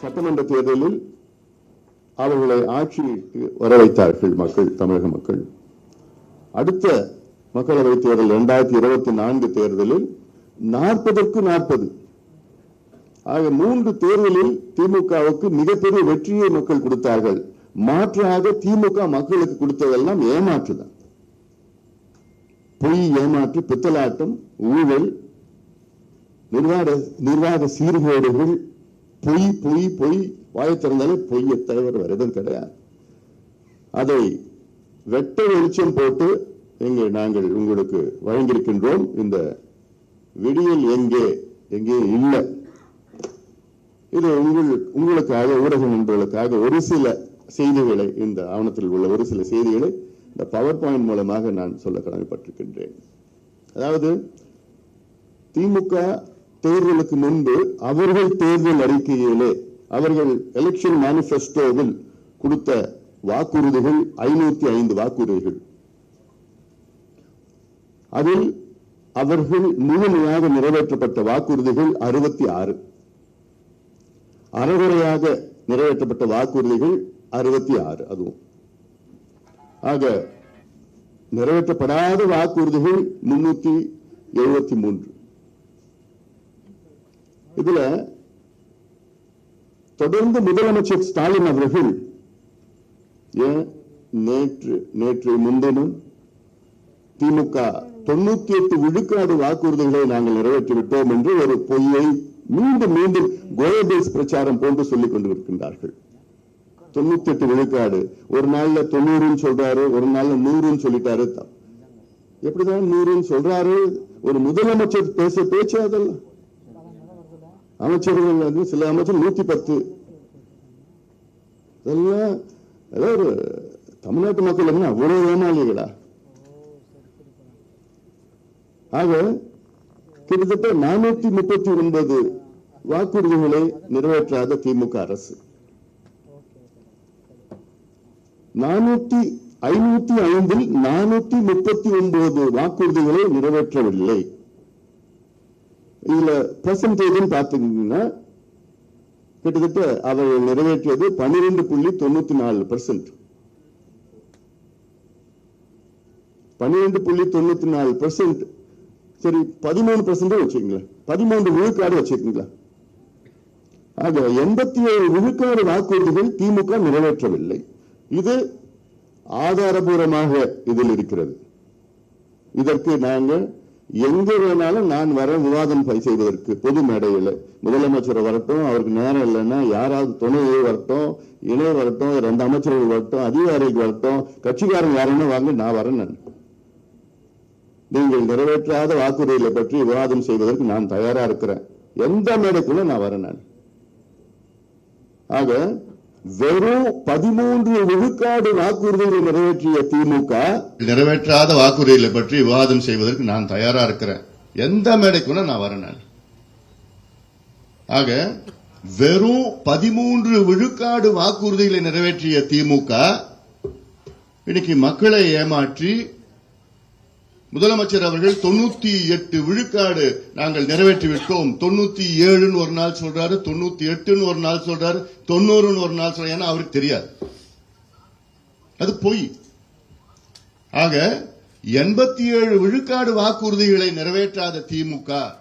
சட்டமன்ற தேர்தலில் அவர்களை ஆட்சிக்கு வர வைத்தார்கள் மக்கள் தமிழக மக்கள். அடுத்த மக்களவை தேர்தல் இரண்டாயிரத்தி இருபத்தி நான்கு தேர்தலில் நாற்பதற்கு நாற்பது. ஆக மூன்று தேர்தலில் திமுகவுக்கு மிகப்பெரிய வெற்றியை மக்கள் கொடுத்தார்கள். மாற்றாக திமுக மக்களுக்கு கொடுத்ததெல்லாம் ஏமாற்றுதான். பொய் ஏமாற்று பித்தலாட்டம் ஊழல் நிர்வாக நிர்வாக சீர்கேடுகள் பொய் பொய் பொய் வாயை திறந்தாலே பொய்ய. தலைவர் வேற எதுவும் கிடையாது. அதை வெட்ட வெளிச்சம் போட்டு எங்கே நாங்கள் உங்களுக்கு வழங்கியிருக்கின்றோம். இந்த விடியல் எங்கே? எங்கே இல்லை. இது உங்கள் உங்களுக்காக ஊடக நண்பர்களுக்காக ஒரு சில செய்திகளை இந்த ஆவணத்தில் உள்ள ஒரு சில செய்திகளை இந்த பவர் பாயிண்ட் மூலமாக நான் சொல்ல கடமைப்பட்டிருக்கின்றேன். அதாவது திமுக தேர்தலுக்கு முன்பு அவர்கள் தேர்தல் அறிக்கையிலே அவர்கள் எலெக்ஷன் மேனிபெஸ்டோவில் கொடுத்த வாக்குறுதிகள் ஐநூத்தி ஐந்து வாக்குறுதிகள். அதில் அவர்கள் முழுமையாக நிறைவேற்றப்பட்ட வாக்குறுதிகள் அறுபத்தி ஆறு. அறகுறையாக நிறைவேற்றப்பட்ட வாக்குறுதிகள் அறுபத்தி ஆறு அதுவும். ஆக நிறைவேற்றப்படாத வாக்குறுதிகள் முன்னூத்தி எழுபத்தி மூன்று. இதுல தொடர்ந்து முதலமைச்சர் ஸ்டாலின் அவர்கள் ஏன் நேற்று நேற்று முன்தினம் திமுக தொண்ணூத்தி எட்டு விழுக்காடு வாக்குறுதிகளை நாங்கள் நிறைவேற்றி விட்டோம் என்று ஒரு பொய்யை மீண்டும் மீண்டும் கோயபேஸ் பிரச்சாரம் போன்று சொல்லிக் கொண்டிருக்கின்றார்கள். தொண்ணூத்தி எட்டு விழுக்காடு. ஒரு நாள்ல தொண்ணூறுன்னு சொல்றாரு ஒரு நாள்ல நூறுன்னு சொல்லிட்டாரு. எப்படிதான் நூறுன்னு சொல்றாரு? ஒரு முதலமைச்சர் பேச பேச்சு அதெல்லாம். அமைச்சர்கள் வந்து சில அமைச்சர் நூத்தி பத்து. இதெல்லாம் அதாவது தமிழ்நாட்டு மக்கள் என்ன அவ்வளவு ஏமாளிகளா? ஆக கிட்டத்தட்ட நானூத்தி முப்பத்தி ஒன்பது வாக்குறுதிகளை நிறைவேற்றாத திமுக அரசு. நானூத்தி ஐநூத்தி ஐந்தில் நானூத்தி முப்பத்தி ஒன்பது வாக்குறுதிகளை நிறைவேற்றவில்லை. இதுல பெர்சன்டேஜ் பாத்தீங்கன்னா கிட்டத்தட்ட அவர்கள் நிறைவேற்றியது பன்னிரெண்டு புள்ளி தொண்ணூத்தி நாலு பெர்சன்ட் பன்னிரெண்டு புள்ளி தொண்ணூத்தி நாலு பெர்சன்ட் சரி பதிமூணு பெர்சன்ட் வச்சுக்கீங்களேன். பதிமூன்று விழுக்காடு வச்சிருக்கீங்களா ஆக எண்பத்தி ஏழு விழுக்காடு வாக்குறுதிகள் திமுக நிறைவேற்றவில்லை. இது ஆதாரபூர்வமாக இதில் இருக்கிறது. இதற்கு நாங்கள் எங்க வேணாலும் நான் வர விவாதம் செய்வதற்கு பொது மேடையில் முதலமைச்சர் வரட்டும் அவருக்கு நேரம் இல்லைன்னா யாராவது துணையே வரட்டும் இணை வரட்டும் ரெண்டு அமைச்சர்கள் வரட்டும் அதிகாரிகள் வரட்டும் கட்சிக்காரன் யாருன்னு வாங்க நான் வரேன் நான். நீங்கள் நிறைவேற்றாத வாக்குறுதிகளை பற்றி விவாதம் செய்வதற்கு நான் தயாரா இருக்கிறேன். எந்த மேடைக்குள்ள நான் வரேன் நான். ஆக வெறும் பதிமூன்று விழுக்காடு வாக்குறுதிகளை நிறைவேற்றிய திமுக நிறைவேற்றாத வாக்குறுதிகளை பற்றி விவாதம் செய்வதற்கு நான் தயாரா இருக்கிறேன். எந்த மேடைக்குள்ள நான் வரேன் ஆக வெறும் பதிமூன்று விழுக்காடு வாக்குறுதிகளை நிறைவேற்றிய திமுக இன்னைக்கு மக்களை ஏமாற்றி முதலமைச்சர் அவர்கள் தொண்ணூத்தி எட்டு விழுக்காடு நாங்கள் நிறைவேற்றி விட்டோம் தொண்ணூத்தி ஏழுன்னு ஒரு நாள் சொல்றாரு தொண்ணூத்தி எட்டுன்னு ஒரு நாள் சொல்றாரு தொண்ணூறுன்னு ஒரு நாள் சொல்றாரு. ஏன்னா அவருக்கு தெரியாது. அது பொய். ஆக எண்பத்தி ஏழு விழுக்காடு வாக்குறுதிகளை நிறைவேற்றாத திமுக